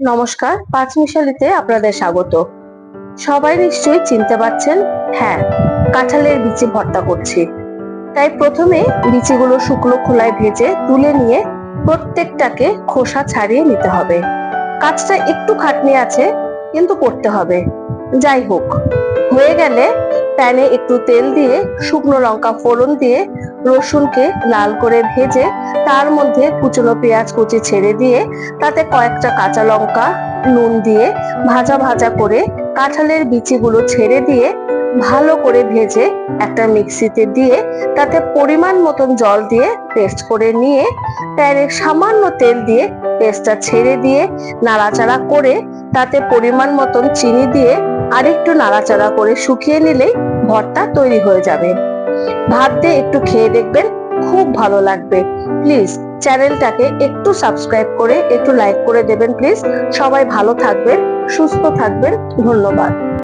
নমস্কার পাঁচমিশালিতে আপনাদের স্বাগত। সবাই নিশ্চয়ই চিনতে পারছেন হ্যাঁ কাঁঠালের বিচি ভর্তা করছি। তাই প্রথমে বিচিগুলো শুকনো খোলায় ভেজে তুলে নিয়ে প্রত্যেকটাকে খোসা ছাড়িয়ে নিতে হবে। কাজটা একটু খাটনি আছে, কিন্তু করতে হবে। যাই হোক, হয়ে গেলে প্যানে একটু তেল দিয়ে শুকনো লঙ্কা ফোড়ন দিয়ে রসুনকে লাল করে ভেজে তার মধ্যে কুচনো পেঁয়াজ কুচি ছেড়ে দিয়ে তাতে কয়েকটা কাঁচা লঙ্কা, নুন দিয়ে ভাজা ভাজা করে কাঁঠালের বিচিগুলো ছেড়ে দিয়ে ভালো করে ভেজে একটা মিক্সিতে দিয়ে তাতে পরিমাণ মতন জল দিয়ে পেস্ট করে নিয়ে প্যানে সামান্য তেল দিয়ে পেস্টটা ছেড়ে দিয়ে নাড়াচাড়া করে তাতে পরিমাণ মতন চিনি দিয়ে আরেকটু নাড়াচাড়া করে শুকিয়ে নিলেই ভর্তা তৈরি হয়ে যাবে। ভাত দিয়ে একটু খেয়ে দেখবেন খুব ভালো লাগবে। প্লিজ চ্যানেলটাকে একটু সাবস্ক্রাইব করে, একটু লাইক করে দেবেন প্লিজ। সবাই ভালো থাকবেন, সুস্থ থাকবেন। ধন্যবাদ।